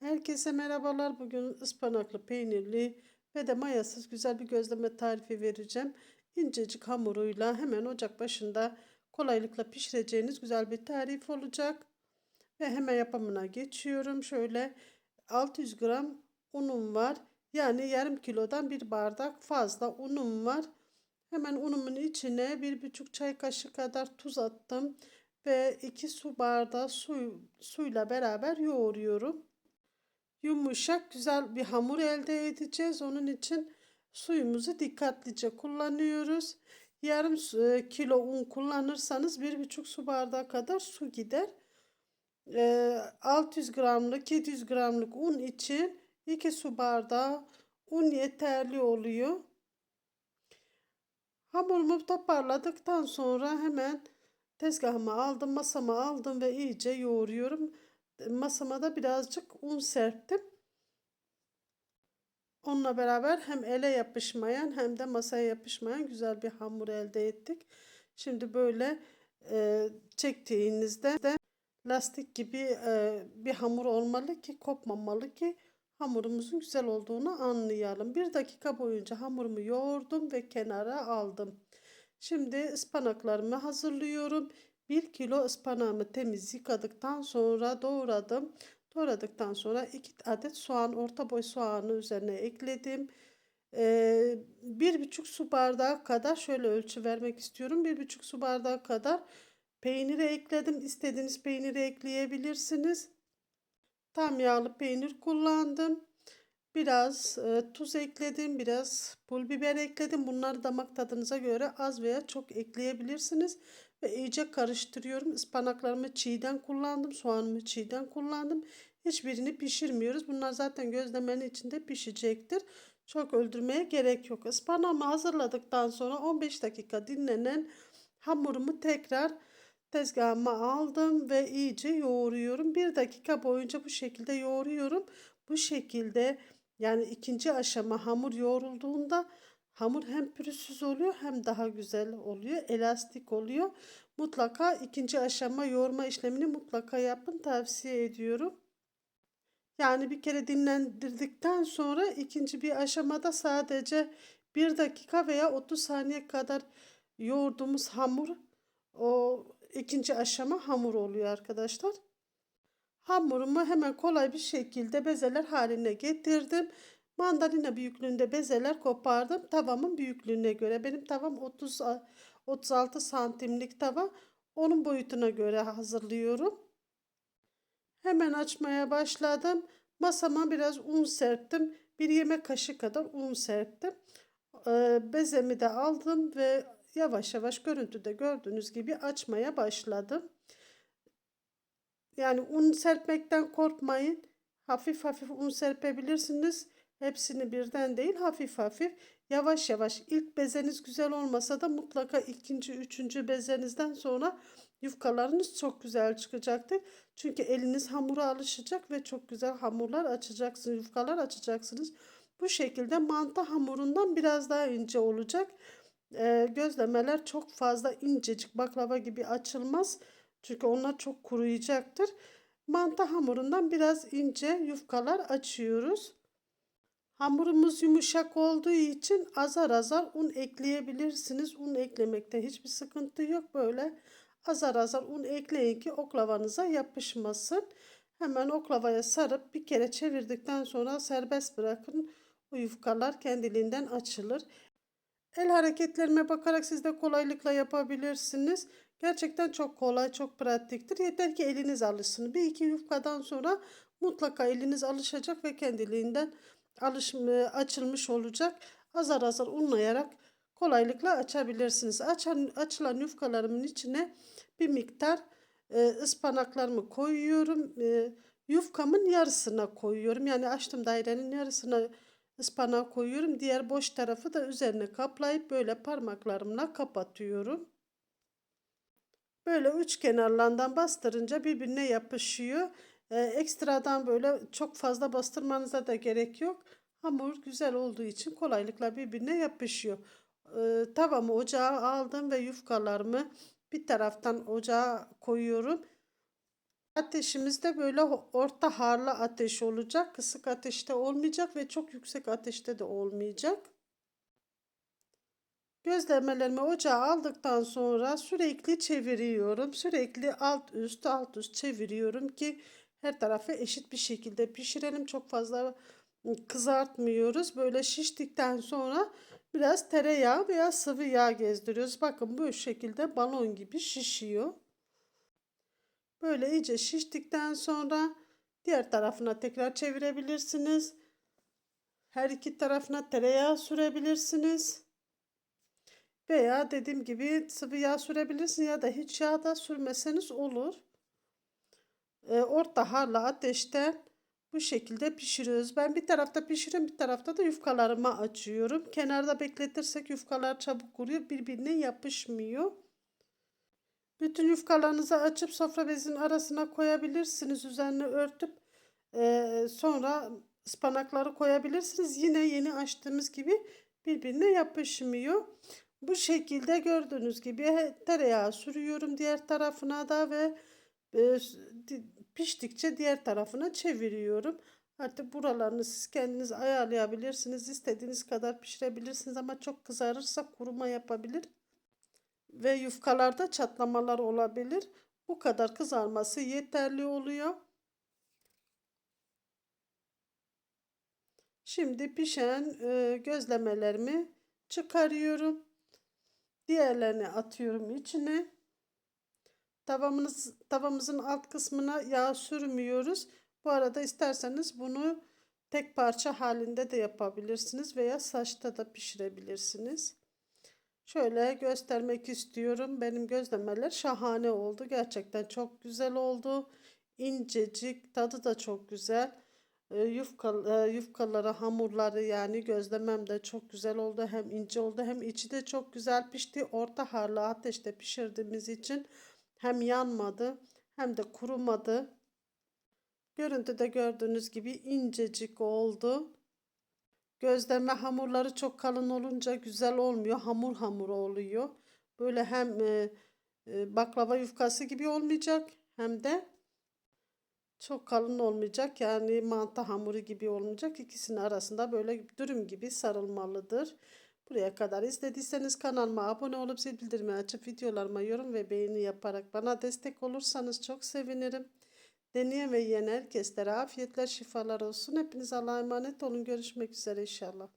Herkese merhabalar. Bugün ıspanaklı, peynirli ve de mayasız güzel bir gözleme tarifi vereceğim. İncecik hamuruyla hemen ocak başında kolaylıkla pişireceğiniz güzel bir tarif olacak. Ve hemen yapımına geçiyorum. Şöyle 600 gram unum var. Yani yarım kilodan bir bardak fazla unum var. Hemen unumun içine bir buçuk çay kaşığı kadar tuz attım. Ve 2 su bardağı su, suyla beraber yoğuruyorum yumuşak güzel bir hamur elde edeceğiz. Onun için suyumuzu dikkatlice kullanıyoruz. Yarım e, kilo un kullanırsanız bir buçuk su bardağı kadar su gider. 600 gramlık 700 gramlık un için 2 su bardağı un yeterli oluyor. Hamurumu toparladıktan sonra hemen tezgahıma aldım, masama aldım ve iyice yoğuruyorum masama da birazcık un serptim. Onunla beraber hem ele yapışmayan hem de masaya yapışmayan güzel bir hamur elde ettik. Şimdi böyle e, çektiğinizde de lastik gibi e, bir hamur olmalı ki kopmamalı ki hamurumuzun güzel olduğunu anlayalım. Bir dakika boyunca hamurumu yoğurdum ve kenara aldım. Şimdi ıspanaklarımı hazırlıyorum. 1 kilo ıspanağımı temiz yıkadıktan sonra doğradım. Doğradıktan sonra 2 adet soğan, orta boy soğanı üzerine ekledim. Ee, bir buçuk su bardağı kadar şöyle ölçü vermek istiyorum. Bir buçuk su bardağı kadar peyniri ekledim. İstediğiniz peyniri ekleyebilirsiniz. Tam yağlı peynir kullandım. Biraz e, tuz ekledim, biraz pul biber ekledim. Bunları damak tadınıza göre az veya çok ekleyebilirsiniz. Ve iyice karıştırıyorum. Ispanaklarımı çiğden kullandım, soğanımı çiğden kullandım. Hiçbirini pişirmiyoruz. Bunlar zaten gözlemenin içinde pişecektir. Çok öldürmeye gerek yok. Ispanağımı hazırladıktan sonra 15 dakika dinlenen hamurumu tekrar tezgahıma aldım ve iyice yoğuruyorum. Bir dakika boyunca bu şekilde yoğuruyorum. Bu şekilde yani ikinci aşama hamur yoğrulduğunda hamur hem pürüzsüz oluyor hem daha güzel oluyor. Elastik oluyor. Mutlaka ikinci aşama yoğurma işlemini mutlaka yapın tavsiye ediyorum. Yani bir kere dinlendirdikten sonra ikinci bir aşamada sadece bir dakika veya 30 saniye kadar yoğurduğumuz hamur o ikinci aşama hamur oluyor arkadaşlar. Hamurumu hemen kolay bir şekilde bezeler haline getirdim. Mandalina büyüklüğünde bezeler kopardım. Tavamın büyüklüğüne göre. Benim tavam 30 36 santimlik tava. Onun boyutuna göre hazırlıyorum. Hemen açmaya başladım. Masama biraz un serptim. Bir yemek kaşığı kadar un serptim. Ee, bezemi de aldım ve yavaş yavaş görüntüde gördüğünüz gibi açmaya başladım. Yani un serpmekten korkmayın. Hafif hafif un serpebilirsiniz. Hepsini birden değil hafif hafif yavaş yavaş ilk bezeniz güzel olmasa da mutlaka ikinci üçüncü bezenizden sonra yufkalarınız çok güzel çıkacaktır. Çünkü eliniz hamura alışacak ve çok güzel hamurlar açacaksınız yufkalar açacaksınız. Bu şekilde mantı hamurundan biraz daha ince olacak. Ee, gözlemeler çok fazla incecik baklava gibi açılmaz. Çünkü onlar çok kuruyacaktır. Mantı hamurundan biraz ince yufkalar açıyoruz. Hamurumuz yumuşak olduğu için azar azar un ekleyebilirsiniz. Un eklemekte hiçbir sıkıntı yok. Böyle azar azar un ekleyin ki oklavanıza yapışmasın. Hemen oklavaya sarıp bir kere çevirdikten sonra serbest bırakın. O yufkalar kendiliğinden açılır. El hareketlerime bakarak siz de kolaylıkla yapabilirsiniz. Gerçekten çok kolay, çok pratiktir. Yeter ki eliniz alışsın. Bir iki yufkadan sonra mutlaka eliniz alışacak ve kendiliğinden alışma, açılmış olacak. Azar azar unlayarak kolaylıkla açabilirsiniz. Açan, açılan yufkalarımın içine bir miktar e, ıspanaklarımı koyuyorum. E, yufkamın yarısına koyuyorum. Yani açtım dairenin yarısına ıspanağı koyuyorum. Diğer boş tarafı da üzerine kaplayıp böyle parmaklarımla kapatıyorum. Böyle üç kenarlarından bastırınca birbirine yapışıyor. Ee, ekstradan böyle çok fazla bastırmanıza da gerek yok. Hamur güzel olduğu için kolaylıkla birbirine yapışıyor. Ee, tavamı ocağa aldım ve yufkalarımı bir taraftan ocağa koyuyorum. Ateşimiz de böyle orta harlı ateş olacak. Kısık ateşte olmayacak ve çok yüksek ateşte de olmayacak. Gözlemelerimi ocağa aldıktan sonra sürekli çeviriyorum. Sürekli alt üst alt üst çeviriyorum ki her tarafı eşit bir şekilde pişirelim. Çok fazla kızartmıyoruz. Böyle şiştikten sonra biraz tereyağı veya sıvı yağ gezdiriyoruz. Bakın bu şekilde balon gibi şişiyor. Böyle iyice şiştikten sonra diğer tarafına tekrar çevirebilirsiniz. Her iki tarafına tereyağı sürebilirsiniz. Veya dediğim gibi sıvı yağ sürebilirsiniz ya da hiç yağ da sürmeseniz olur. E, orta harlı ateşte bu şekilde pişiriyoruz. Ben bir tarafta pişiriyorum bir tarafta da yufkalarımı açıyorum. Kenarda bekletirsek yufkalar çabuk kuruyor birbirine yapışmıyor. Bütün yufkalarınızı açıp sofra bezinin arasına koyabilirsiniz. Üzerine örtüp e, sonra ıspanakları koyabilirsiniz. Yine yeni açtığımız gibi birbirine yapışmıyor. Bu şekilde gördüğünüz gibi tereyağı sürüyorum diğer tarafına da ve e, piştikçe diğer tarafına çeviriyorum. Artık buralarını siz kendiniz ayarlayabilirsiniz. İstediğiniz kadar pişirebilirsiniz ama çok kızarırsa kuruma yapabilir. Ve yufkalarda çatlamalar olabilir. Bu kadar kızarması yeterli oluyor. Şimdi pişen e, gözlemelerimi çıkarıyorum. Diğerlerini atıyorum içine. Tavamız, tavamızın alt kısmına yağ sürmüyoruz. Bu arada isterseniz bunu tek parça halinde de yapabilirsiniz veya saçta da pişirebilirsiniz. Şöyle göstermek istiyorum. Benim gözlemeler şahane oldu. Gerçekten çok güzel oldu. İncecik, tadı da çok güzel. E, yufka, e, yufkaları, hamurları yani gözlemem de çok güzel oldu. Hem ince oldu hem içi de çok güzel pişti. Orta harlı ateşte pişirdiğimiz için hem yanmadı hem de kurumadı. Görüntüde gördüğünüz gibi incecik oldu. Gözleme hamurları çok kalın olunca güzel olmuyor. Hamur hamur oluyor. Böyle hem e, e, baklava yufkası gibi olmayacak hem de çok kalın olmayacak. Yani mantı hamuru gibi olmayacak. İkisinin arasında böyle dürüm gibi sarılmalıdır. Buraya kadar izlediyseniz kanalıma abone olup zil bildirimi açıp videolarıma yorum ve beğeni yaparak bana destek olursanız çok sevinirim. Deneyen ve yiyen herkeslere afiyetler şifalar olsun. Hepiniz Allah'a emanet olun. Görüşmek üzere inşallah.